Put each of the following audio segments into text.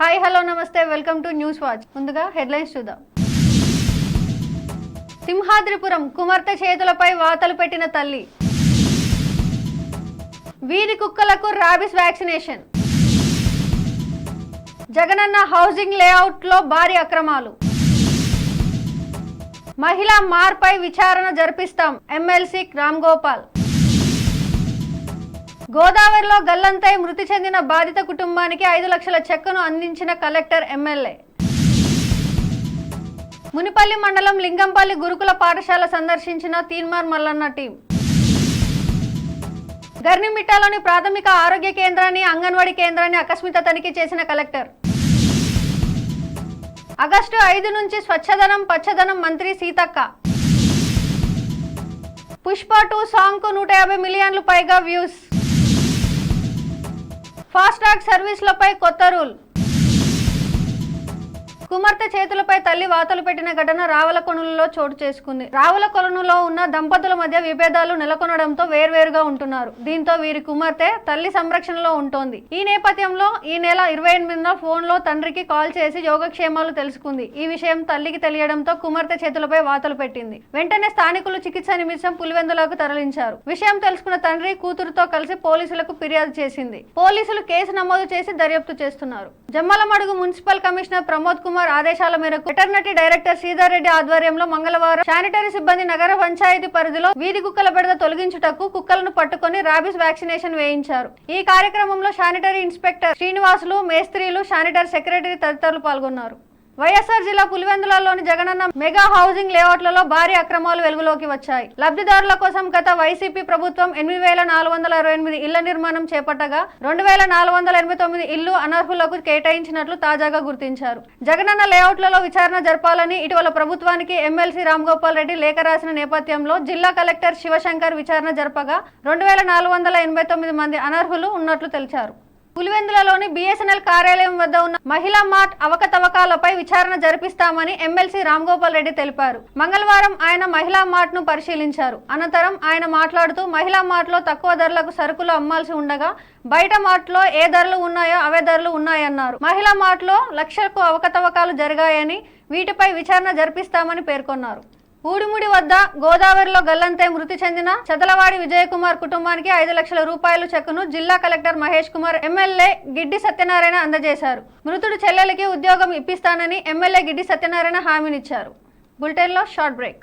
Hi hello namaste. Welcome to news watch. ముందుగా headlines చూద్దాం. సింహాద్రిపురం కుమార్తె చేతులపై వాతలు పెట్టిన తల్లి. వీధి కుక్కలకు రాబిస్ వ్యాక్సినేషన్. జగనన్న హౌసింగ్ లేఅవుట్లో భారీ అక్రమాలు. మహిళా మార్పై విచారణ జరిపిస్తాం ఎమ్మెల్సీ రామ్ గోపాల్. గోదావరిలో గల్లంతై మృతి చెందిన బాధిత కుటుంబానికి ఐదు లక్షల చెక్కును అందించిన కలెక్టర్ ఎమ్మెల్యే. మునిపల్లి మండలం లింగంపల్లి గురుకుల పాఠశాల సందర్శించిన తీన్మార్ మల్లన్న టీం. గర్నిమిట్టాలోని ప్రాథమిక ఆరోగ్య కేంద్రాన్ని అంగన్వాడీ కేంద్రాన్ని ఆకస్మిక తనిఖీ చేసిన కలెక్టర్. ఆగస్టు ఐదు నుంచి స్వచ్ఛదనం పచ్చదనం మంత్రి సీతక్క. పుష్ప టూ సాంగ్కు నూట యాభై మిలియన్లు పైగా వ్యూస్. ఫాస్టాగ్ సర్వీసులపై కొత్త రూల్ కుమార్తె చేతులపై తల్లి వాతలు పెట్టిన ఘటన రావలకొనులలో చోటు చేసుకుంది. రావలకొలను ఉన్న దంపతుల మధ్య విభేదాలు నెలకొనడంతో వేర్వేరుగా ఉంటున్నారు. దీంతో వీరి కుమార్తె తల్లి సంరక్షణలో ఉంటోంది. ఈ నేపథ్యంలో ఈ నెల ఇరవై ఎనిమిదిన ఫోన్లో తండ్రికి కాల్ చేసి యోగక్షేమాలు తెలుసుకుంది. ఈ విషయం తల్లికి తెలియడంతో కుమార్తె చేతులపై వాతలు పెట్టింది. వెంటనే స్థానికులు చికిత్స నిమిషం పులివెందులకు తరలించారు. విషయం తెలుసుకున్న తండ్రి కూతురుతో కలిసి పోలీసులకు ఫిర్యాదు చేసింది. పోలీసులు కేసు నమోదు చేసి దర్యాప్తు చేస్తున్నారు. జమ్మలమడుగు మున్సిపల్ కమిషనర్ ప్రమోద్ కుమార్ ఆదేశాల మేరకు వెటర్నరీ డైరెక్టర్ శ్రీధర్ రెడ్డి ఆధ్వర్యంలో మంగళవారం శానిటరీ సిబ్బంది నగర పంచాయతీ పరిధిలో వీధి కుక్కల బెడద తొలగించుటకు కుక్కలను పట్టుకొని రాబిస్ వ్యాక్సినేషన్ వేయించారు. ఈ కార్యక్రమంలో శానిటరీ ఇన్స్పెక్టర్ శ్రీనివాసులు మేస్త్రీలు శానిటరీ సెక్రటరీ తదితరులు పాల్గొన్నారు. వైఎస్ఆర్ జిల్లా పులివెందులలోని జగనన్న మెగా హౌసింగ్ లేఅవుట్లలో భారీ అక్రమాలు వెలుగులోకి వచ్చాయి. లబ్ధిదారుల కోసం గత వైసీపీ ప్రభుత్వం ఎనిమిది వేల నాలుగు వందల అరవై ఎనిమిది ఇళ్ళ నిర్మాణం చేపట్టగా రెండు వేల నాలుగు వందల ఎనభై తొమ్మిది ఇల్లు అనర్హులకు కేటాయించినట్లు తాజాగా గుర్తించారు. జగనన్న లేఅవుట్లలో విచారణ జరపాలని ఇటీవల ప్రభుత్వానికి ఎమ్మెల్సీ రామ్ గోపాల్ రెడ్డి లేఖ రాసిన నేపథ్యంలో జిల్లా కలెక్టర్ శివశంకర్ విచారణ జరపగా రెండు వేల నాలుగు వందల ఎనభై తొమ్మిది మంది అనర్హులు ఉన్నట్లు తెలిచారు పులివెందులలోని బిఎస్ఎన్ఎల్ కార్యాలయం వద్ద ఉన్న మహిళా మార్ట్ అవకతవకాలపై విచారణ జరిపిస్తామని ఎమ్మెల్సీ రామ్ గోపాల్ రెడ్డి తెలిపారు. మంగళవారం ఆయన మహిళా మార్ట్ను పరిశీలించారు. అనంతరం ఆయన మాట్లాడుతూ మహిళా మార్ట్లో తక్కువ ధరలకు సరుకులు అమ్మాల్సి ఉండగా బయట మార్ట్లో ఏ ధరలు ఉన్నాయో అవే ధరలు ఉన్నాయన్నారు. మహిళా మార్ట్లో లక్షలకు అవకతవకాలు జరిగాయని వీటిపై విచారణ జరిపిస్తామని పేర్కొన్నారు. ఊడిముడి వద్ద గోదావరిలో గల్లంతై మృతి చెందిన చదలవాడి విజయకుమార్ కుటుంబానికి ఐదు లక్షల రూపాయల చెక్కును జిల్లా కలెక్టర్ మహేష్ కుమార్ ఎమ్మెల్యే గిడ్డి సత్యనారాయణ అందజేశారు. మృతుడు చెల్లెలకి ఉద్యోగం ఇప్పిస్తానని ఎమ్మెల్యే గిడ్డి సత్యనారాయణ హామీనిచ్చారు. బులెటిన్లో short break.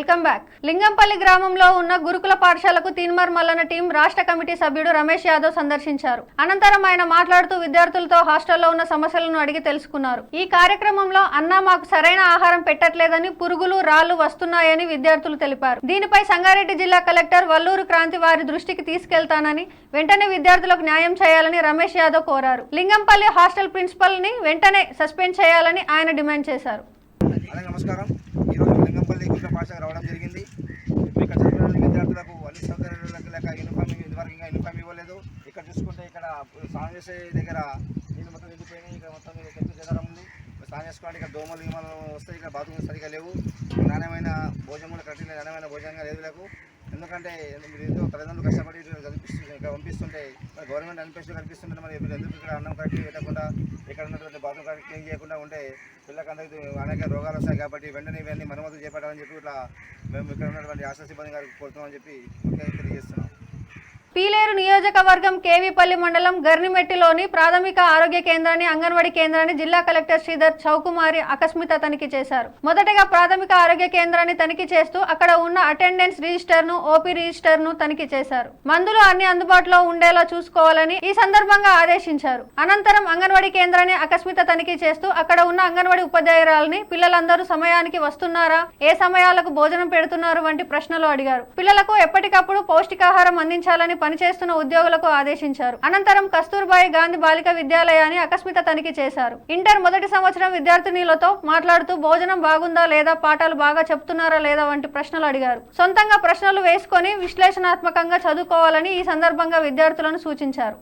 Welcome back. Lingampalli గ్రామంలో ఉన్న గురుకుల పాఠశాలకు తీన్మార్ మల్లన్న టీం రాష్ట్ర కమిటీ సభ్యుడు రమేష్ యాదవ్ సందర్శించారు. అనంతరం ఆయన మాట్లాడుతూ విద్యార్థులతో హాస్టల్లో ఉన్న సమస్యలను అడిగి తెలుసుకున్నారు. ఈ కార్యక్రమంలో అన్న మాకు సరైన ఆహారం పెట్టట్లేదని పురుగులు రాళ్ళు వస్తున్నాయని విద్యార్థులు తెలిపారు. దీనిపై సంగారెడ్డి జిల్లా కలెక్టర్ వల్లూరు క్రాంతి వారి దృష్టికి తీసుకెళ్తానని వెంటనే విద్యార్థులకు న్యాయం చేయాలని రమేష్ యాదవ్ కోరారు. లింగంపల్లి హాస్టల్ ప్రిన్సిపల్ని వెంటనే సస్పెండ్ చేయాలని ఆయన డిమాండ్ చేశారు. నమస్కారం. లింగంపల్లి రావడం జరిగింది. ఇక్కడ చదివిన విద్యార్థులకు అన్ని సౌకర్యాలకు లేక యూనిఫామ్ ఇదివరకు ఇంకా యూనిఫామ్ ఇవ్వలేదు. ఇక్కడ చూసుకుంటే ఇక్కడ స్నానం చేసే దగ్గర నీళ్ళు మొత్తం వెళ్ళిపోయినాయి ఇక్కడ మొత్తం చెట్టు చెదరం ఉంది. స్నానం చేసుకోవడానికి ఇక్కడ దోమలు గీమలు వస్తాయి. ఇక్కడ బాత్రూమ్ సరిగా లేవు. నాణ్యమైన భోజనం కూడా కరెక్ట్ నాణ్యమైన భోజనంగా లేదు లేకు ఎందుకంటే మీరు ఎంతో తల్లిదండ్రులు కష్టపడి కనిపిస్తుంది ఇక్కడ పంపిస్తుంటే మరి గవర్నమెంట్ అనిపిస్తూ కనిపిస్తుంటే మరి మీరు ఎందుకు ఇక్కడ అన్నం కరెక్ట్ పెట్టకుండా ఇక్కడ ఉన్నటువంటి బాత్రూమ్ కరెక్ట్ క్లీన్ చేయకుండా ఉంటే పిల్లకందరికీ అనేక రోగాలు వస్తాయి కాబట్టి వెంటనే ఇవన్నీ మరమ్మతులు చేపట్టాలని చెప్పి ఇట్లా మేము ఇక్కడ ఉన్నటువంటి ఆశా సిబ్బంది గారికి కోరుతున్నామని చెప్పి తెలియజేస్తున్నాం. పీలేరు నియోజకవర్గం కేవీపల్లి మండలం గర్నిమెట్టిలోని ప్రాథమిక ఆరోగ్య కేంద్రాన్ని అంగన్వాడీ కేంద్రాన్ని జిల్లా కలెక్టర్ శ్రీధర్ చౌకుమారి అకస్మిత తనిఖీ చేశారు. మొదటగా ప్రాథమిక ఆరోగ్య కేంద్రాన్ని తనిఖీ చేస్తూ అక్కడ ఉన్న అటెండెన్స్ రిజిస్టర్ను ఓపీ రిజిస్టర్ను తనిఖీ చేశారు. మందులు అన్ని అందుబాటులో ఉండేలా చూసుకోవాలని ఈ సందర్భంగా ఆదేశించారు. అనంతరం అంగన్వాడీ కేంద్రాన్ని అకస్మిత తనిఖీ చేస్తూ అక్కడ ఉన్న అంగన్వాడీ ఉపాధ్యాయురాలని పిల్లలందరూ సమయానికి వస్తున్నారా ఏ సమయాలకు భోజనం పెడుతున్నారు వంటి ప్రశ్నలు అడిగారు. పిల్లలకు ఎప్పటికప్పుడు పౌష్టికాహారం అందించాలని పనిచేస్తున్న ఉద్యోగులకు ఆదేశించారు. అనంతరం కస్తూర్బాయి గాంధీ బాలిక విద్యాలయాన్ని అకస్మిత తనిఖీ చేశారు. ఇంటర్ మొదటి సంవత్సరం విద్యార్థినిలతో మాట్లాడుతూ భోజనం బాగుందా లేదా? పాఠాలు బాగా చెప్తున్నారా లేదా? వంటి ప్రశ్నలు అడిగారు. సొంతంగా ప్రశ్నలు వేసుకొని విశ్లేషణాత్మకంగా చదువుకోవాలని ఈ సందర్భంగా విద్యార్థులను సూచించారు.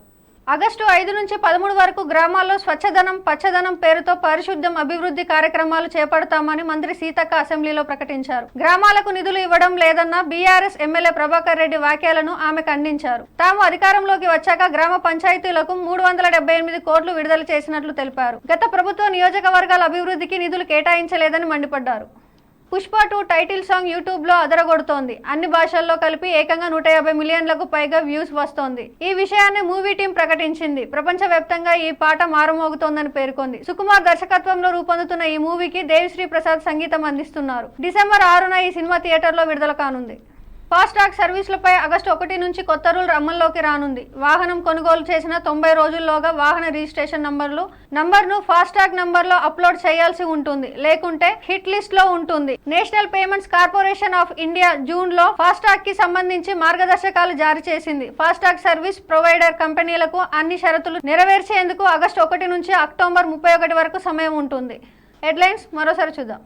ఆగస్టు ఐదు నుంచి పదమూడు వరకు గ్రామాల్లో స్వచ్ఛధనం పచ్చదనం పేరుతో పరిశుద్ధం అభివృద్ధి కార్యక్రమాలు చేపడతామని మంత్రి సీతక్క అసెంబ్లీలో ప్రకటించారు. గ్రామాలకు నిధులు ఇవ్వడం లేదన్న బీఆర్ఎస్ ఎమ్మెల్యే ప్రభాకర్ రెడ్డి వ్యాఖ్యలను ఆమె ఖండించారు. తాము అధికారంలోకి వచ్చాక గ్రామ పంచాయతీలకు మూడు వందల డెబ్బై ఎనిమిది కోట్లు విడుదల చేసినట్లు తెలిపారు. గత ప్రభుత్వ నియోజకవర్గాల అభివృద్ధికి నిధులు కేటాయించలేదని మండిపడ్డారు. పుష్ప టూ టైటిల్ సాంగ్ యూట్యూబ్లో అదరగొడుతోంది. అన్ని భాషల్లో కలిపి ఏకంగా నూట యాభై మిలియన్లకు పైగా వ్యూస్ వస్తోంది. ఈ విషయాన్ని మూవీ టీం ప్రకటించింది. ప్రపంచవ్యాప్తంగా ఈ పాట మారుమోగుతోందని పేర్కొంది. సుకుమార్ దర్శకత్వంలో రూపొందుతున్న ఈ మూవీకి దేవిశ్రీ ప్రసాద్ సంగీతం అందిస్తున్నారు. డిసెంబర్ ఆరున ఈ సినిమా థియేటర్లో విడుదల కానుంది. ఫాస్టాగ్ సర్వీసులపై ఆగస్టు ఒకటి నుంచి కొత్త రూల్ అమల్లోకి రానుంది. వాహనం కొనుగోలు చేసిన తొంభై రోజుల్లోగా వాహన రిజిస్ట్రేషన్ నంబర్లు నంబర్ను ఫాస్టాగ్ నంబర్లో అప్లోడ్ చేయాల్సి ఉంటుంది. లేకుంటే హిట్ లిస్ట్లో ఉంటుంది. National payments corporation of India జూన్లో ఫాస్టాగ్కి సంబంధించి మార్గదర్శకాలు జారీ చేసింది. ఫాస్టాగ్ సర్వీస్ ప్రొవైడర్ కంపెనీలకు అన్ని షరతులు నెరవేర్చేందుకు ఆగస్టు ఒకటి నుంచి అక్టోబర్ ముప్పై ఒకటి వరకు సమయం ఉంటుంది. హెడ్లైన్స్ మరోసారి చూద్దాం.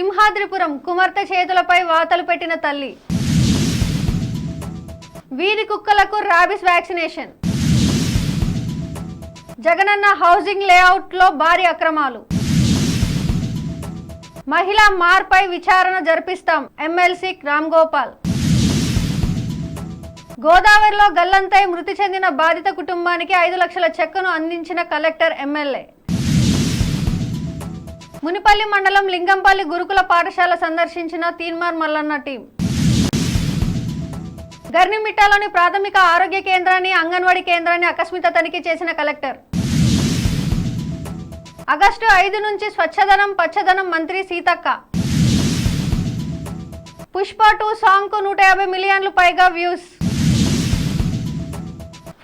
సింహాద్రిపురం కుమార్తె చేతులపై వాతలు పెట్టిన తల్లి. వీధి కుక్కలకు రాబిస్ వ్యాక్సినేషన్. జగనన్న హౌసింగ్ లేఅవుట్లో భారీ అక్రమాలు. మహిళా మార్పై విచారణ జరిపిస్తాం ఎమ్మెల్సీ రామ్ గోపాల్. గోదావరిలో గల్లంతై మృతి చెందిన బాధిత కుటుంబానికి ఐదు లక్షల చెక్కును అందించిన కలెక్టర్ ఎమ్మెల్యే. మునిపల్లి మండలం లింగంపల్లి గురుకుల పాఠశాల సందర్శించిన తీన్మార్ మల్లన్న టీం. గర్నిమిట్టాలోని ప్రాథమిక ఆరోగ్య కేంద్రాన్ని అంగన్వాడీ కేంద్రాన్ని ఆకస్మిక తనిఖీ చేసిన కలెక్టర్. ఆగస్టు ఐదు నుంచి స్వచ్ఛదనం పచ్చదనం మంత్రి సీతక్క. పుష్ప టూ సాంగ్కు నూట యాభై మిలియన్లు పైగా వ్యూస్.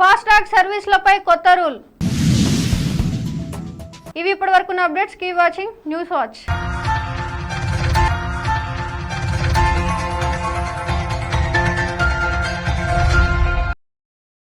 ఫాస్టాగ్ సర్వీసులపై కొత్త రూల్. ఇవి ఇప్పటి వరకు updates keep watching news watch.